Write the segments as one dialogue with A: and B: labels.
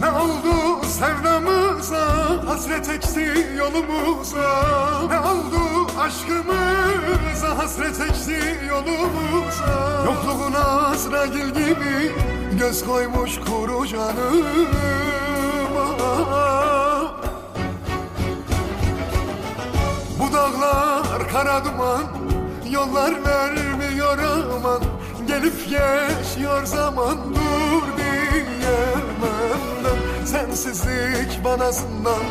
A: Ne oldu sevdamıza Hasret ekti yolumuza? Ne oldu aşkımıza Hasret ekti yolumuza? Yokluğuna Azrail gibi Göz koymuş kuru canıma. Bu dağlar kara duman Yollar vermiyor aman. Gelip geçiyor zaman dur Zindan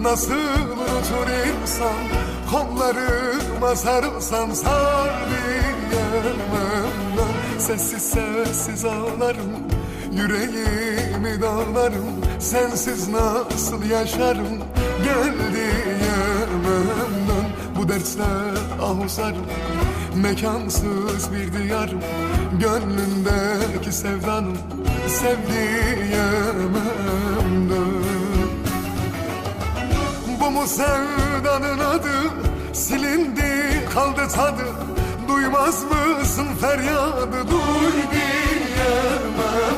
A: Nasıl unutur insan? Kollarıma sarılsan Sar diyemem. Sessiz sessiz ağlarım Yüreğimi dağlarım. Sensiz nasıl yaşarım Gel diyemem. Bu dertle ahusarım Mekansız bir diyarım. Gönlündeki sevdanım Sevdiyemem. dön sevdanın adı Silindi kaldı tadı. Duymaz mısın feryadı? Duy diyemem.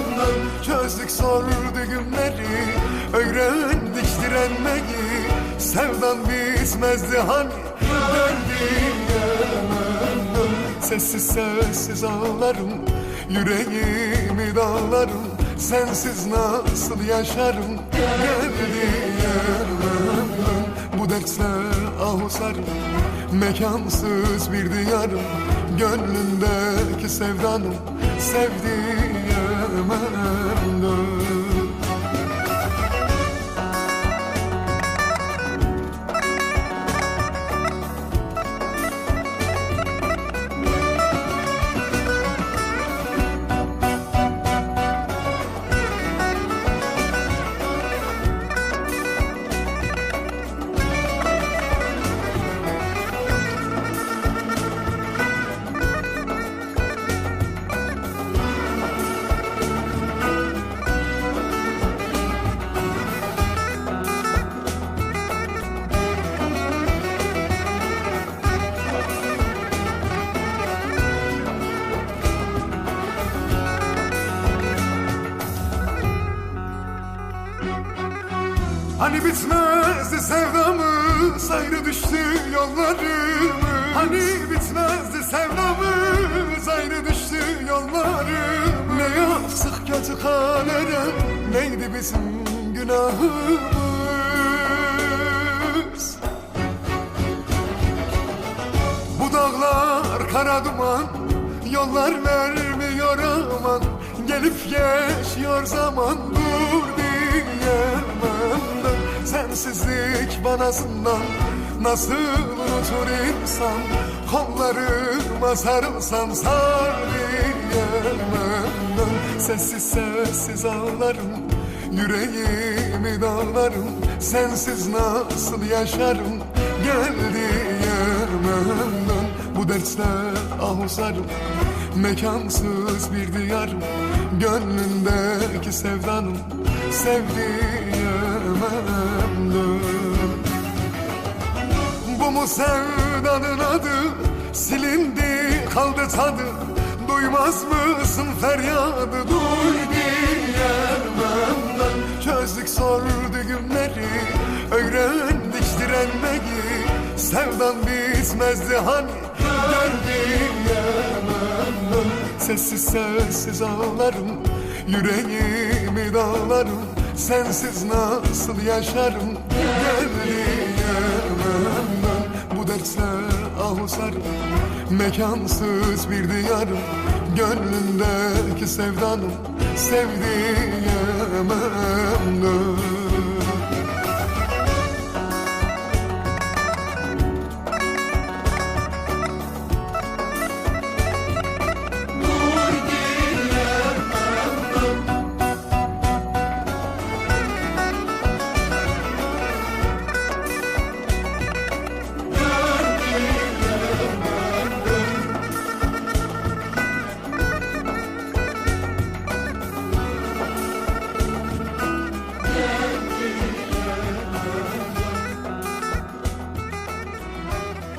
A: Çözdük zor günleri Öğrendik direnmeyi Sevdan bitmezdi hani Dön diyemem. Sessiz sessiz ağlarım Yüreğimi dağlarım. Sensiz nasıl yaşarım Gel diyemem Bu dertle ahusarım Mekansız bir diyarım Gönlündeki sevdanım Sevdiyemem Hani bitmezdi sevdamız ayrı düştü yollarımız. Hani bitmezdi sevdamız ayrı düştü yollarımız. Ne yaptık kötü kalere neydi bizim günahımız? Bu dağlar kara duman Yollar vermiyor aman. Gelip geçiyor zaman Dur ben Sensizlik bana zindan. Nasıl unutur insan? Kollarıma sarılsan Sar diyemem Sessiz sessiz ağlarım. Yüreğimi dağlarım. Sensiz nasıl yaşarım? Gel diyemem Bu dertle ahusarım Mekansız bir diyarım Gönlündeki sevdanım Sevdiyemem dön bu mu sevdanın adı? Silindi kaldı tadı. Duymaz mısın feryadı? Duy diyemem ben. Çözdük zor günleri Öğrendik direnmeyi Sevdan bitmezdi hani Gör Sessiz sessiz ağlarım Yüreğimi dağlarım. Sensiz nasıl yaşarım? Gel diyemem ben Bu dertle ahusarım Mekansız bir diyarım. Gönlündeki sevdanım dön